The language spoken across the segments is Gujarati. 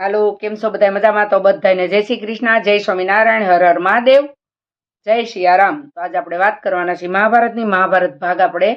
હાલો, કેમ છો બધા મજામાં? તો બધાને જય શ્રી કૃષ્ણ, જય સ્વામિનારાયણ, હર હર મહાદેવ, જય સિયારામ તો આજે આપણે વાત કરવાના છીએ મહાભારતની. મહાભારત ભાગ આપણે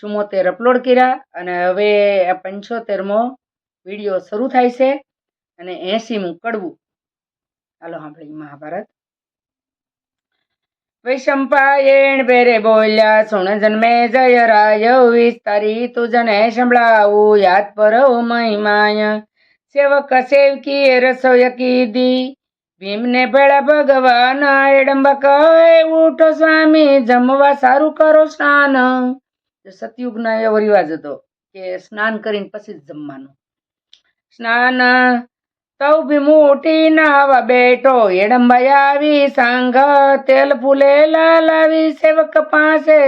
સુમોતેર અપલોડ કર્યા અને હવે આ પંચોતેરમો વીડિયો શરૂ થાય છે અને એસીમું કડવું. હાલો સાંભળી મહાભારત. વૈશંપાયણ બેરે બોલ્યા, સુણ જન્મે જય રાય, વિસ્તારી તું જને સંભળાવું, યાદ પર મહિમાય. સેવક સેવકી રસોય કીધી. ભીમને ભેળા ભગવાન એડંબા કહે ઉઠો સ્વામી, જમવા સારું કરો સ્નાન. સતયુગના એવો રિવાજ હતો કે સ્નાન કરીને પછી જ જમવાનું. સ્નાન, તવ ભીમું ઉઠી નાવા બેઠો, એડંબાઈ આવી સાંગ તેલ ફૂલે લાવી સેવક પાસે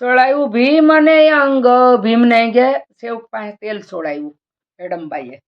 સોળાયું ભીમ અને અંગ. ભીમને કે સેવક પાસે તેલ સોળાયું એડંબાઈએ.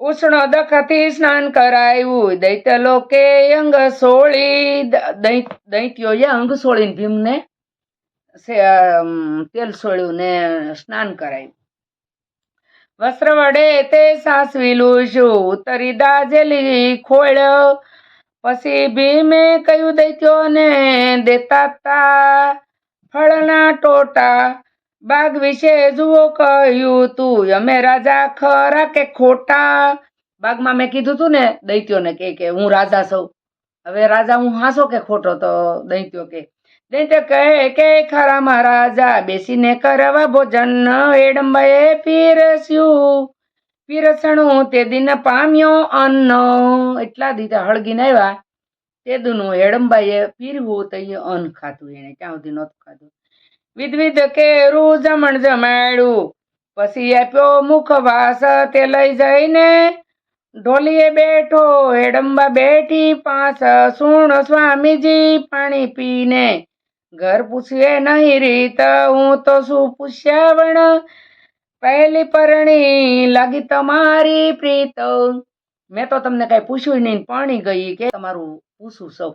ઉષ્ણ દખથી સ્નાન કરાયું. દૈત્ય લોકે અંગ સોળી દૈત્યોએ અંગ સોળીને ભીમને ને તેલ સોળ્યું ને સ્નાન કરાયું. વસ્ત્ર વડે તે સાસવીલું શું ઉતરી દાજેલી ખોળ. પછી ભીમે કહ્યું, દૈત્યોને દેતા તા ફળના ટોટા બાગ વિશે જુઓ કહ્યું તું, અમે રાજા ખરા કે ખોટા? બાગમાં મેં કીધું તું ને, દૈત્યોને કે કે હું રાજા સૌ હવે રાજા હું હાસો કે ખોટો? તો દૈત્યો કે, દૈત્ય કહે કે, ખરા રાજા, બેસીને કરવા ભોજન એડંબાએ પીરસ્યું. પીરસણું તે દિન પામ્યો અન્ન. એટલા દીધા હળગીને આવ્યા. તે દુનું એડંબાએ પીરવું તો અન્ન ખાધું, એને ત્યાં સુધી નહોતું ખાધું. વિધવિધ કેરું જમણ જમાડ્યું. પછી આપ્યો મુખવાસ તે લઈ જઈને ઢોલીએ બેઠો. હેડંબા બેઠી પાસ સુણ સ્વામીજી પાણી પીને. ઘર પૂછીએ નહીં રીત, હું તો શું પૂછ્યા વણ પહેલી પરણી લાગી તમારી પ્રીત. મેં તો તમને કઈ પૂછ્યું નહીં, પાણી ગઈ કે તમારું પૂછું સૌ.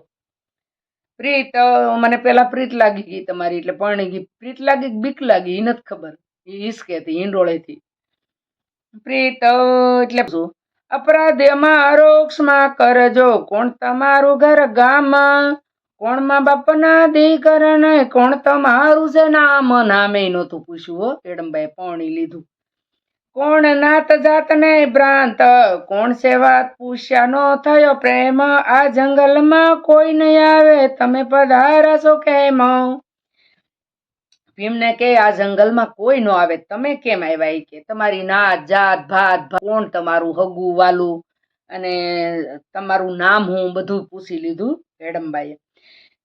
પ્રીત મને પેલા પ્રીત લાગી ગઈ તમારી એટલે પરણી ગઈ. પ્રીત લાગી બીક લાગી એ નથી ખબર. એ હિસકેથી ઈંડોળેથી પ્રીત એટલે શું? અપરાધ્યમાં રોક્ષમાં કરજો. કોણ તમારું ઘર ગામ કોણ મા બાપના દીકરણ કોણ તમારું છે નામ? નામે નહોતું પૂછ્યું, હો. એડમબાઈ પાણી લીધું. કોણ નાત જાત ને ભ્રાંત? કોણ સેવા પૂછ્યા નો થયો પ્રેમ? આ જંગલમાં કોઈ નહીં આવે, તમે પધારશો કેમ? ભીમને કે, આ જંગલમાં કોઈ નો આવે, તમે કેમ આવ્યા? કે, તમારી નાત, જાત, ભાત કોણ તમારું હગુ વાલું? અને તમારું નામ હું બધું પૂછી લીધું રેડમબાઈએ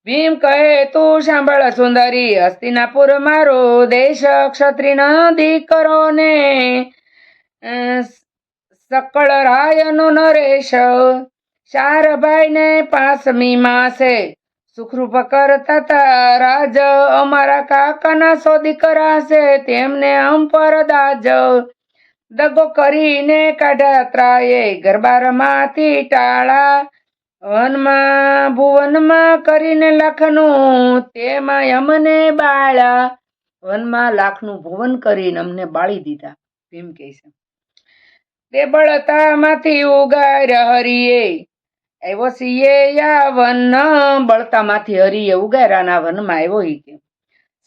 ભીમ કહે, તું સાંભળ સુંદરી, હસ્તિનાપુર મારો દેશ ક્ષત્રિય દીકરો ને. સકળ રાયનો નરેશ શારભાઈ ને પાંચમી માસે સુખરૂપ કરતા તા રાજ અમારા કાકાના સો દીકરા છે તેમને પર દાજ. દગો કરીને કાઢ્યા ત્રાએ, ગરબારમાંથી ટાળા વનમાં, ભુવનમાં કરીને લાખનું, તેમાં અમને બાળા. વનમાં લાખનું ભુવન કરીને અમને બાળી દીધા ભીમ કહે છે. તે બળતામાંથી ઉગાર હરિએ. આવ્યો સિયે યા વન, બળતામાંથી હરિએ ઉગારાના વનમાં આવ્યો ઈ કે.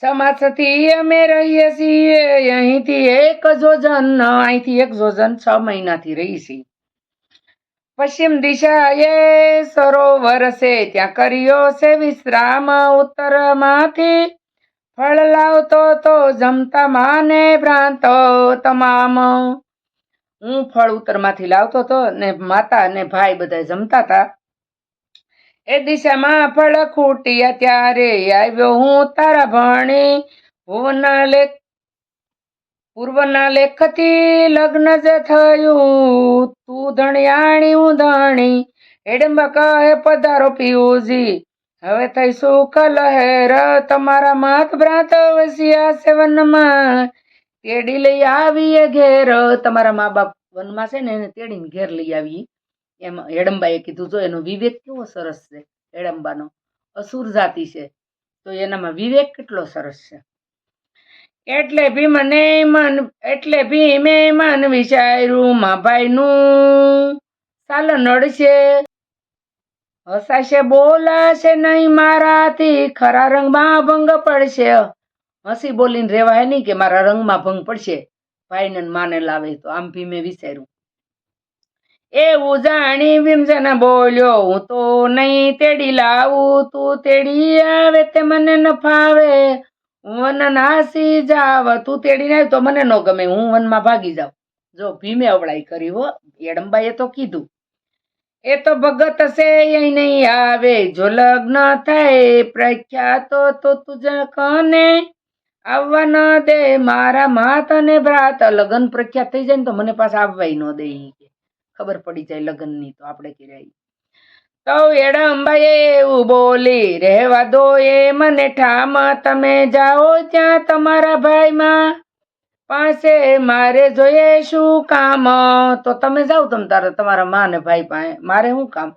સમાસથી અમે રહીએ છીએ, અહીંથી એક જોજન, અહીંથી એક જોજન છ મહિનાથી રહી છીએ પશ્ચિમ દિશાએ સરોવર છે. ત્યાં કર્યો છે વિશ્રામ ઉત્તરમાંથી. ફળ લાવતો તો જમતા માને ભ્રાંત તમામ. હું ફળ ઉત્તરમાંથી લાવતો તો ને માતા અને ભાઈ બધા જમતા હતા. એ દિશામાં ફળ ખૂટ્યા ત્યારે આવ્યો હું તારા ભણી ભુવન લેખ પૂર્વના લેખથી લગ્ન જ થયું, તું ધણિયાણી, હું ધણી હેડંબા કહે પધારો પિયુજી? હવે થઈ સુખ લહેર તમારા માત ભ્રાત વસ્યા સેવનમાં. તેડી લઈ આવીએ ઘેર, તમારા મા બાપ વનમાં છે ને, એને તેડીને ઘેર લઈ આવી એમ હેડમ્બાએ કીધું, જો એનો વિવેક કેવો સરસ છે હેડમ્બાનો અસુર જાતિ છે. તો એનામાં વિવેક કેટલો સરસ છે? એટલે ભીમને મન એટલે ભીમે મન વિચાર્યું મા ભાઈનું ચાલો નડશે. હસાશે, બોલાશે નહીં મારાથી. ખરા રંગમાં ભંગ પડશે. હસી બોલીને રેવાય નહીં કે મારા રંગમાં ભંગ પડશે. ભાઈને માને લાવે તો આમ ભીમે વિચાર્યું. એવું જાણી ભીમસેન બોલ્યો, હું તો નહીં તેડી લાવું, તું તેડી આવે તે મને ન ફાવે વન નાસી જાવ, તું તેડી નાય તો મને ન ગમે, હું વનમાં ભાગી જાઉં. જો ભીમે અવળાઈ કરી હો એડમબાઈએ તો કીધું. એ તો ભગત છે એ નહીં આવે, જો લગ્ન થાય, પ્રખ્યાતો તો તુજ કને? આવવા ન દે, મારા માત અને ભ્રાત, લગ્ન પ્રખ્યાત થઈ જાય ને તો મને પાછા આવવાય ન દે કે. ખબર પડી જાય લગ્નની તો આપણે કર્યા તો એડમબાઈએ એવું બોલી, રહેવા દો એ મને ઠામ, તમે જાઓ ત્યાં તમારા ભાઈમાં. પાસે મારે જોઈએ શું કામ? તો તમે જાઓ તમ તારે, તમારા મા ને ભાઈ પાસે. મારે શું કામ?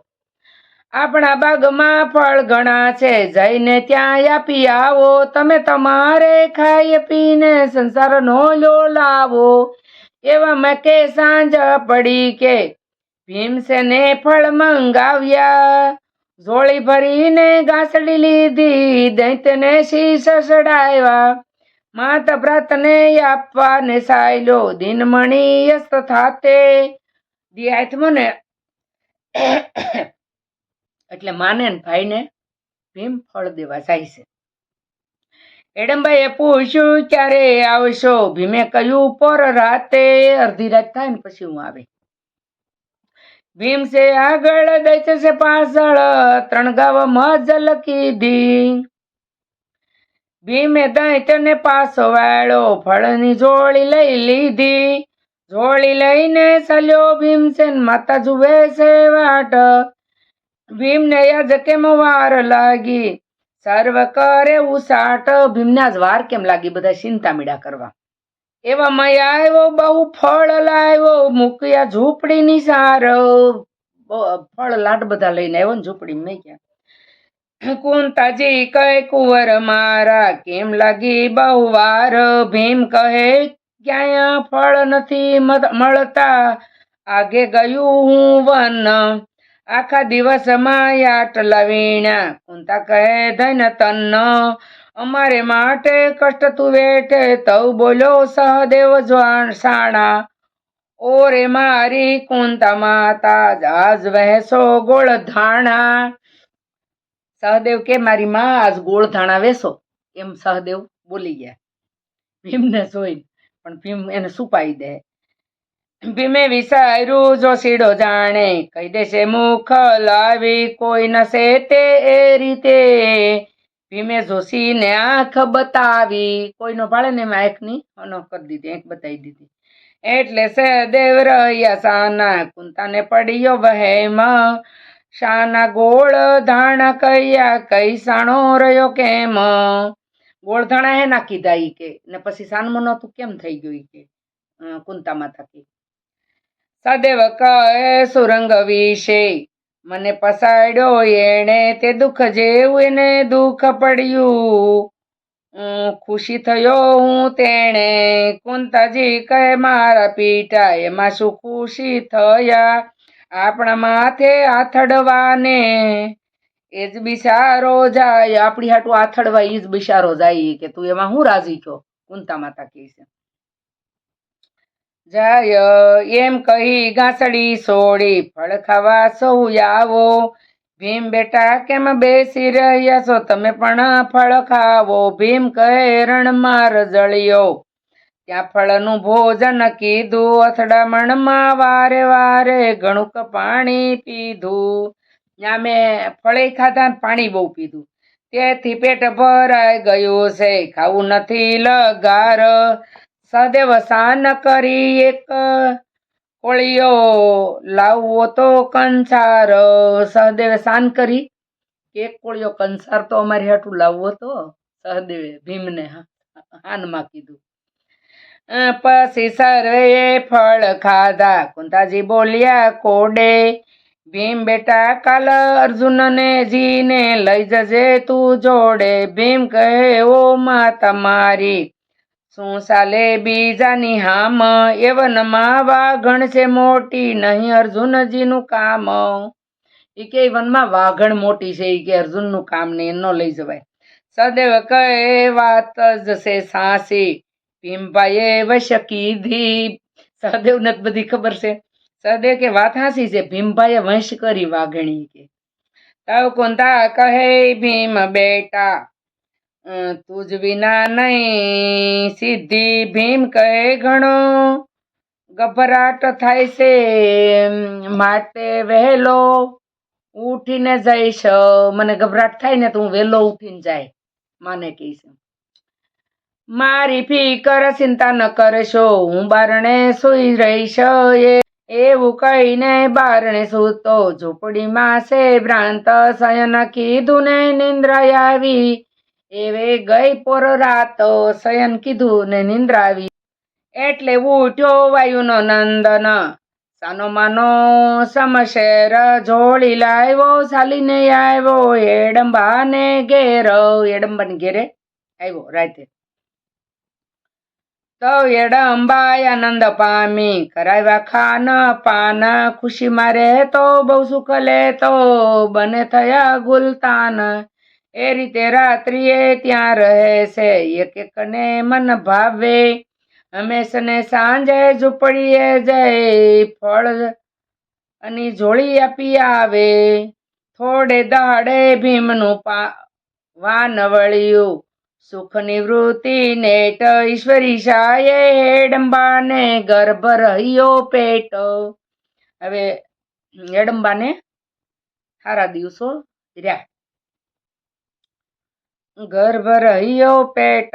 આપણા બાગમાં ફળ ઘણા છે, જઈને ત્યાં આપી આવો. તમે તમારે ખાઈ પીને સંસાર નો લો લાવો. એવામાં કે સાંજ પડી કે ભીમસેને ફળ મંગાવ્યા. ઝોળી ભરીને ગાંસડી લીધી, દૈતને શીશ સડાવ્યા. માત ભ્રાતને આપવા ને સાયલો દિનમણી યસ્ત થાતે. દિયાત્મ ને એટલે માને ને ભાઈને ભીમ ફળ દેવા જાય છે. એડમભાઈએ પૂછ્યું, ક્યારે આવશો? ભીમે કહ્યું, પર રાતે. અડધી રાત થાય ને પછી હું આવે. ભીમ છે આગળ દૈત્ય છે પાછળ, ત્રણ ગાવ મજલ કીધી ભીમે દૈત્યને પાછો વાળો ફળની જોળી લઈ લીધી. જોળી લઈને ચાલ્યો ભીમસેન માતા જુએ છે વાટ. ભીમને યાદ કેમ વાર લાગી? સર્વ કરે ઉસાટ. ભીમને આજ વાર કેમ લાગી? બધા ચિંતા મીડા કરવા. એવા મય આવ્યો, બહુ ફળ લાવ્યો, મૂક્યા ઝૂંપડી ની સાર ફળ લાડ બધા લઈને આવ્યો ને ઝૂંપડી મેં ક્યાં? કુંતાજી કહે, કુંવર મારા, કેમ લાગી બહુ વાર? ભીમ કહે, ક્યાંય ફળ નથી મળતા. આગે ગયું હું વન. આખા દિવસમાં આટલા વીણા કુંતા કહે, ધન તન. અમારે માટે કષ્ટ તું વેઠે તવ બોલો સહદેવ સાણા. ઓરે મારી કુંતા માતા આજ વહેસો ગોળ ધાણા. સહદેવ કે, મારી માં આજ ગોળ ધાણા વેસો. એમ સહદેવ બોલી ગયા. ભીમને જોઈ પણ ભીમ એને સુપાઈ દે. ભીમે વિસાર્યું, જો સીડો જાણે. કહી દેશે, મુખ લાવી કોઈ નસે તે એ રીતે. ભીમે જોશીને આંખ બતાવી. કોઈનો ભાળે ને એમાં આંખની? અનો કરી દીધી, આંખ બતાવી દીધી. એટલે સહદેવ રહ્યા સાના કુંતાને પડ્યો વહેમ. શાના ગોળ ધાણા કયા કઈ સાણો રહ્યો કેમ? ગોળ ધાણા હે નાખી દા કે, ને પછી સાનમાં નતું કેમ થઈ ગયું કે? કુંતામાં કુંતા માતા કે સદેવ કહે, સુરંગ વિશે. મને પસાડ્યો એણે તે દુઃખ જેવું એને દુઃખ પડ્યું. હું ખુશી થયો હું તેણે, કુંતાજી કહે, મારા પીઠા એમાં શું ખુશી થયા? આપણા માથે આથડવાને. એ જ બિચારો જાય. આપણી હાટું આથડવા એ જ બિચારો જાય કે તું એમાં હું રાજી છો? કુંતા માતા કહે છે. જાય, એમ કહી ગાંસડી સોડી, ફળ ખાવા સૌ આવો. ભીમ બેટા, કેમ બેસી રહ્યા છો? તમે પણ ફળ ખાવો. ભીમ કહે રણમાં રજળ્યો ત્યાં ફળનું ભોજન કીધું અથડામણમાં વારે વારે ઘણુંક પાણી પીધું. ત્યાં મેં ફળે ખાધા, પાણી બહુ પીધું. તેથી પેટ ભરાઈ ગયું છે, ખાવું નથી લગાર. સદેવ સાન કરી એક. કોળીઓ લાવવો તો કંસાર. સહદેવે સાન કરી એક કોળીઓ કંસાર તો અમારી હાટું લાવવો તો સહદેવે ભીમને હાનમાં કીધું. પછી સર્વે ફળ ખાધા. કુંતાજી બોલ્યા, કોડે, ભીમ બેટા, કાલ અર્જુનને જીને લઈ જજે તું જોડે. ભીમ કહે, ઓ માતા તમારી શું સાલે બીજાની હામ? એવનમાં વાઘણ છે મોટી, નહીં અર્જુનજીનું કામ. એ કે વનમાં વાઘણ મોટી છે એ કે અર્જુનનું કામ ને ન લઈ જવાય. સદૈવ કહે, વાત જ છે સાસી ભીમભાઈએ વશ કીધી. સહદેવને બધી ખબર છે. સહદેવ કે, વાત હાસી છે. ભીમભાઈએ વંશ કરી વાઘણી કે. તવ કુંતા કહે, ભીમ બેટા તુજ વિના નહીં સિદ્ધિ ભીમ કહે ઘણો. ગભરાટ થાય છે માટે વહેલો. ઉઠીને જઈશ, મને ગભરાટ થાય ને તો હું વહેલો ઉઠીને જાય, માને કહીશ મારી ફિકર ચિંતા ન કરશો, હું બારણે સુઈ રહીશ, એ, એવું કહીને બારણે સૂતો. ઝૂંપડીમાં છે ભ્રાંત, શયન કીધું ને નિંદ્રા આવી. એવે ગઈ પોર રાત શયન કીધું ને નિંદ્રા આવી એટલે ઉઠ્યો વાયુનો નંદન. સાનો માનો સમશેર જોડી લાવ્યો ચાલીને આવ્યો એડંબાને ઘેર. એડંબાને ઘેરે આવ્યો રાતે. તો એડંબાય આનંદ પામી. કરાવ્યા ખાન પાન, ખુશી મારે તો બહુ સુખ લેતો બને થયા ગુલતાન. એ રીતે રાત્રિએ ત્યાં રહે છે. એક એકને મન ભાવે. હંમેશને સાંજે ઝૂંપડીએ જઈ ફળ અને જોળી આપી આવે. થોડે દાડે ભીમનું પા, વાન વળ્યું. સુખ નેટ ઈશ્વરી શાયે હેડંબાને ગર્ભ રહ્યો પેટ. હવે હેડંબાને સારા દિવસો રહ્યા. ગર્ભ રહ્યો પેટ.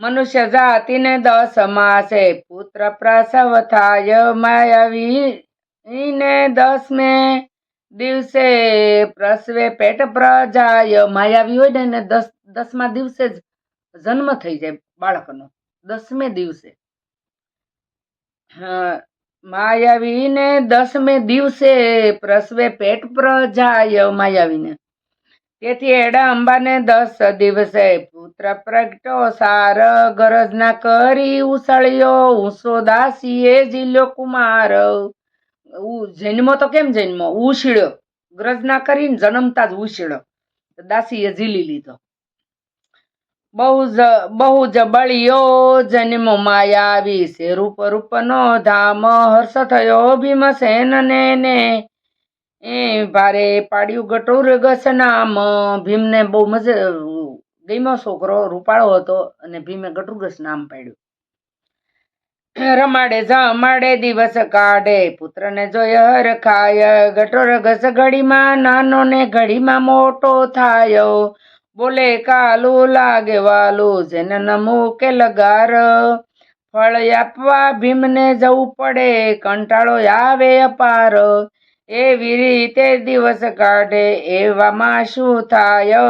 મનુષ્ય જાતિને દસ માસે, પુત્ર પ્રસવ થાય માયાવીને દસમે દિવસે. પ્રસવે પેટ પ્રજાય માયાવી હોય ને દસ, દસમા દિવસે જ જન્મ થઈ જાય બાળકનો, દસમે દિવસે. માયાવીને દસમે દિવસે પ્રસવે પેટ પ્રજાય માયાવીને તેથી એડા અંબાને દસ દિવસે પુત્ર પ્રગટો સાર ગરજ ના કરી ઉસળ્યો. ઉસો દાસીએ જીલ્યો કુમાર. જન્મો તો કેમ જન્મો? ઉછળ્યો. ગ્રજ ના કરીને જન્મતા જ ઉછળ્યો. દાસીએ ઝીલી લીધો. બહુ જ બહુ જ બળિયો જન્મ માયાવી છે રૂપ રૂપનો ધામ હર્ષ થયો ભીમસેન ને ને એ ભારે પાડ્યું ગટોર ગસ નામ ભીમને બહુ મજા ગમ્યો છોકરો, રૂપાળો હતો અને ભીમે ગટુરગસ નામ પાડ્યું. રમાડે જમાડે દિવસ કાઢે, પુત્રને જોય હર ખાય. ગટોરગસ ઘડીમાં નાનો ને ઘડીમાં મોટો થાય. બોલે, કાલું લાગે વાલું, જેને ન કે લગાર. ફળ આપવા ભીમને જવું પડે, કંટાળો આવે અપાર. એવી રીતે દિવસ કાઢે એવામાં શું થાય?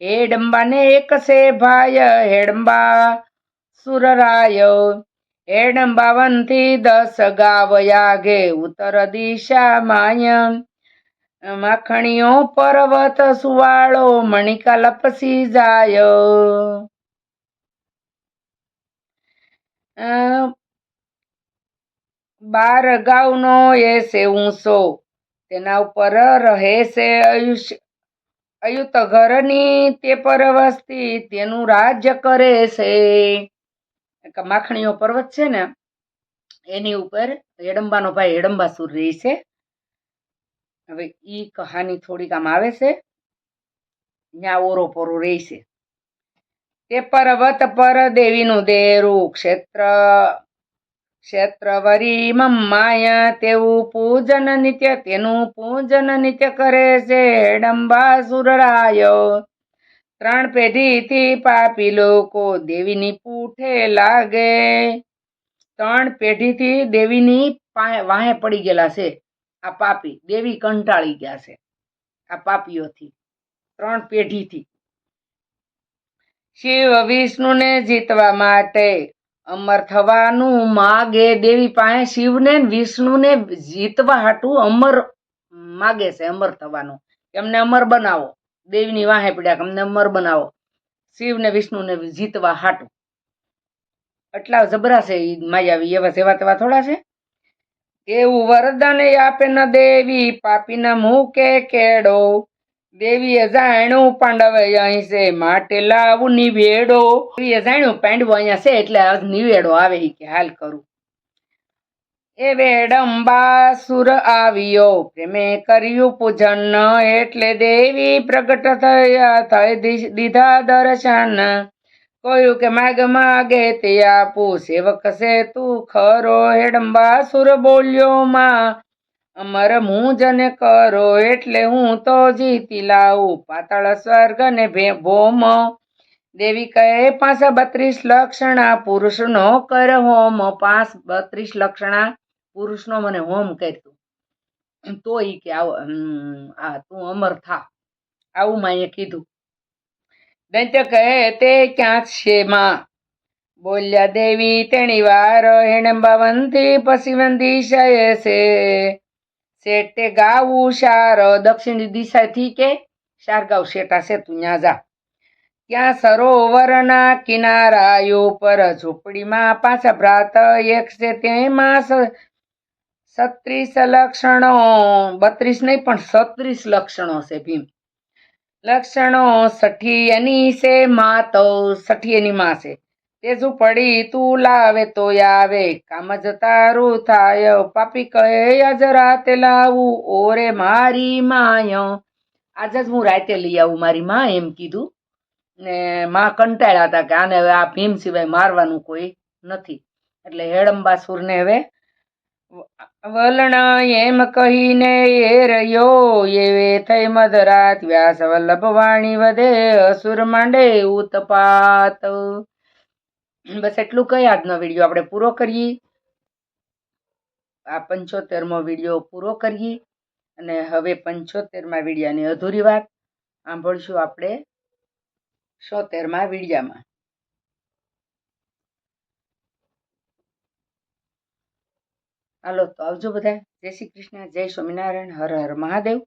હેડંબાને એક છે ભાય હેડંબા સુરરાય. હેડંબાવનથી દસ ગાવયા યાગે, ઉત્તર દિશામાં માખણીઓ, પર્વત સુવાળો, મણિકા લપસી જાય. બાર અગાઉનો એ ઊંચો તેના ઉપર રહે છે આયુષ્ય. અયુત ઘરની તે પર વસ્તી તેનું રાજ્ય કરે છે. માખણીઓ પર્વત છે ને, એની ઉપર હેડંબાનો ભાઈ હેડંબાસુર રહે છે. હવે ઈ કહાની થોડીક આમ આવે છે. ત્યાં ઓરો પોરો રહે છે. તે પર્વત પર દેવીનું દેરું ક્ષેત્ર ક્ષેત્રવરી માયા તેવું પૂજન નિત્ય, તેનું પૂજન નિત્ય કરે છે હેડંબાસુરરાય ત્રણ પેઢીથી પાપી લોકો દેવીની પૂઠે લાગે. ત્રણ પેઢીથી દેવીની વાહે પડી ગયેલા છે. આ પાપી દેવી કંટાળી ગયા છે. આ પાપીઓથી. ત્રણ પેઢીથી. શિવ વિષ્ણુને જીતવા માટે અમર થવાનું માગે. દેવી પાસે શિવને વિષ્ણુને જીતવા હાટું અમર માગે છે, અમર થવાનું. એમને અમર બનાવો. દેવીની વાહે પીડ્યા અમને અમર બનાવો. શિવને, વિષ્ણુને જીતવા હાટું. એટલા જબરા છે માયાવી. એવા સેવા તેવા થોડા છે. એવું વરદાન આપે ન દેવી. પાપી ન મૂકે કેડો દેવીએ જાણ્યું, પાંડવ અહીં છે, માટે લાવું નિવેડો. દેવીએ જાણ્યું, પાંડવો અહીંયા છે, એટલે નિવેડો આવે કે હાલ કરું. એ વેડંબા સુર આવ્યો, પ્રેમે કર્યું પૂજન, એટલે દેવી પ્રગટ થયા, થઈ દીધા દર્શન. કહ્યું કે માગ માગે તે આપું, સેવક છે તું ખરો હેડંબા સુર બોલ્યો માં. અમર હું જને કરો એટલે હું તો જીતી લાવું. પાતાળ સ્વર્ગ ને ભોમ દેવી કહે, પાંચ બત્રીસ લક્ષણા પુરુષનો કર હોમ. પાંચ બત્રીસ લક્ષણા પુરુષનો મને હોમ કર્યું તો. ઈ કે આવ આ તું અમર થા. આવું માએ કીધું. દૈત્ય કહે, તે ક્યાં છે માં? બોલ્યા દેવી, તેણી વાર હેણંબાવંતી પછી વંદી છે. શેટે ગાવું શાર, દક્ષિણ દિશાથી કે શાર ગાવ શેટા છે તું ન્યા જા. ત્યાં સરોવરના કિનારા ઉપર ઝૂંપડીમાં પાછા ભ્રાત એક છે તેમાં સત્રીસ લક્ષણો, બત્રીસ નહીં પણ સત્રીસ લક્ષણો છે ભીમ. લક્ષણો સઠી એની છે માં તો સઠી એની માં છે. તે પડી તું લાવે તો આવે, કામ જ તારું થાય. પાપી કહે, આજ રાતે લાવું, ઓરે મારી માય. આજ જ હું રાતે લઈ આવું મારી માં એમ કીધું. ને માં કંટાળ્યા હતા કે આને હવે આ ભીમ સિવાય મારવાનું કોઈ નથી. એટલે હેડંબાસુરને હવે વલણ એમ કહીને એ રહ્યો. એવે થઈ મધરાત વ્યાસ વલ્લભ વાણી વધે અસુર માંડે ઉતપાત. બસ એટલું કઈ આજનો વીડિયો આપણે પૂરો કરીએ? આ પંચોતેરમો વીડિયો પૂરો કરીએ અને હવે પંચોતેરમાં વિડીયાની અધૂરી વાત સાંભળશું આપણે સોતેરમાં વિડીયામાં. હાલો, તો આવજો બધા જય શ્રી કૃષ્ણ, જય સ્વામિનારાયણ, હર હર મહાદેવ.